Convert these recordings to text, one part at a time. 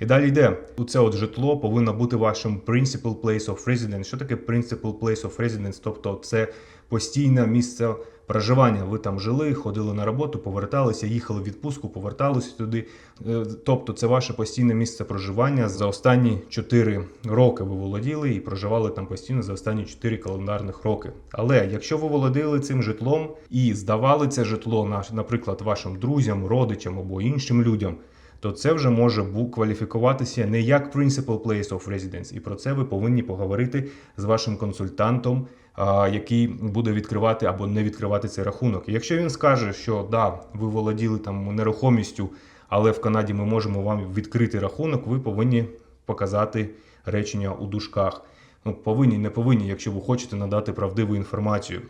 І далі йде. Це от житло повинно бути вашим principal place of residence. Що таке principal place of residence? Тобто це постійне місце проживання. Ви там жили, ходили на роботу, поверталися, їхали в відпустку, поверталися туди. Е, Тобто це ваше постійне місце проживання. За останні 4 роки ви володіли і проживали там постійно за останні 4 календарних роки. Але якщо ви володіли цим житлом і здавали це житло, на- наприклад, вашим друзям, родичам або іншим людям, то це вже може кваліфікуватися не як principal place of residence. І про це ви повинні поговорити з вашим консультантом, який буде відкривати або не відкривати цей рахунок. І якщо він скаже, що да, ви володіли там нерухомістю, але в Канаді ми можемо вам відкрити рахунок, ви повинні показати речення у дужках. Ну, повинні, не повинні, якщо ви хочете надати правдиву інформацію.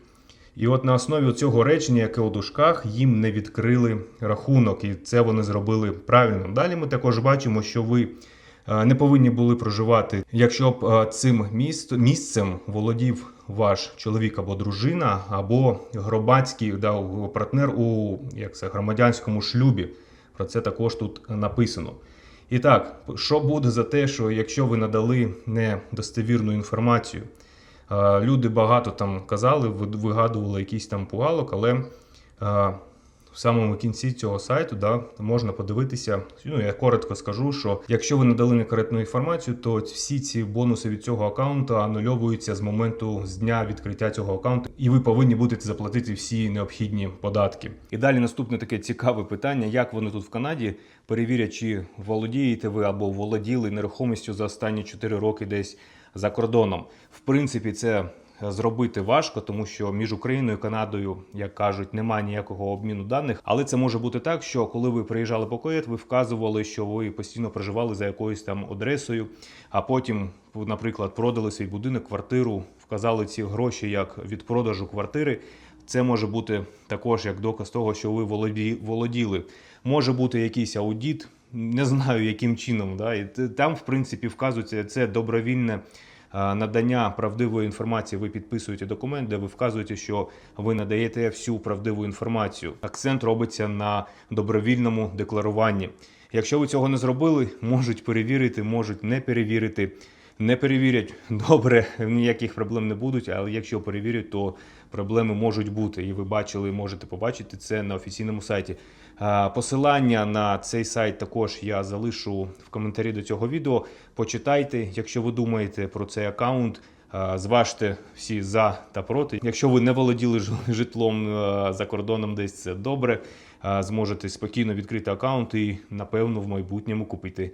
І от на основі цього речення, яке у дужках, їм не відкрили рахунок, і це вони зробили правильно. Далі ми також бачимо, що ви е, не повинні були проживати, якщо б е, цим місцем володів ваш чоловік або дружина, або громадський да, партнер у як це, громадянському шлюбі. Про це також тут написано. І так, що буде за те, що якщо ви надали недостовірну інформацію? Е, Люди багато там казали, ви- вигадували якийсь там пугалок, але е, в самому кінці цього сайту да, можна подивитися. Ну, я коротко скажу, що якщо ви надали некоректну інформацію, то всі ці бонуси від цього аккаунту анульовуються з моменту з дня відкриття цього аккаунту, і ви повинні будете заплатити всі необхідні податки. І далі наступне таке цікаве питання: як вони тут в Канаді перевірять, чи володієте ви або володіли нерухомістю за останні 4 роки десь за кордоном. В принципі, це зробити важко, тому що між Україною і Канадою, як кажуть, немає ніякого обміну даних. Але це може бути так, що коли ви приїжджали по КОЕТ, ви вказували, що ви постійно проживали за якоюсь там адресою, а потім, наприклад, продали свій будинок, квартиру, вказали ці гроші як від продажу квартири. Це може бути також як доказ того, що ви володі- володіли. Може бути якийсь аудіт, не знаю яким чином. Да? І там, в принципі, вказується це добровільне е, надання правдивої інформації. Ви підписуєте документ, де ви вказуєте, що ви надаєте всю правдиву інформацію. Акцент робиться на добровільному декларуванні. Якщо ви цього не зробили, можуть перевірити, можуть не перевірити. Не перевірять добре, ніяких проблем не будуть. Але якщо перевірять, то проблеми можуть бути. І ви бачили, можете побачити це на офіційному сайті. Посилання на цей сайт також я залишу в коментарі до цього відео. Почитайте, якщо ви думаєте про цей аккаунт. Зважте всі за та проти. Якщо ви не володіли житлом за кордоном, десь це добре. Зможете спокійно відкрити аккаунт і напевно в майбутньому купити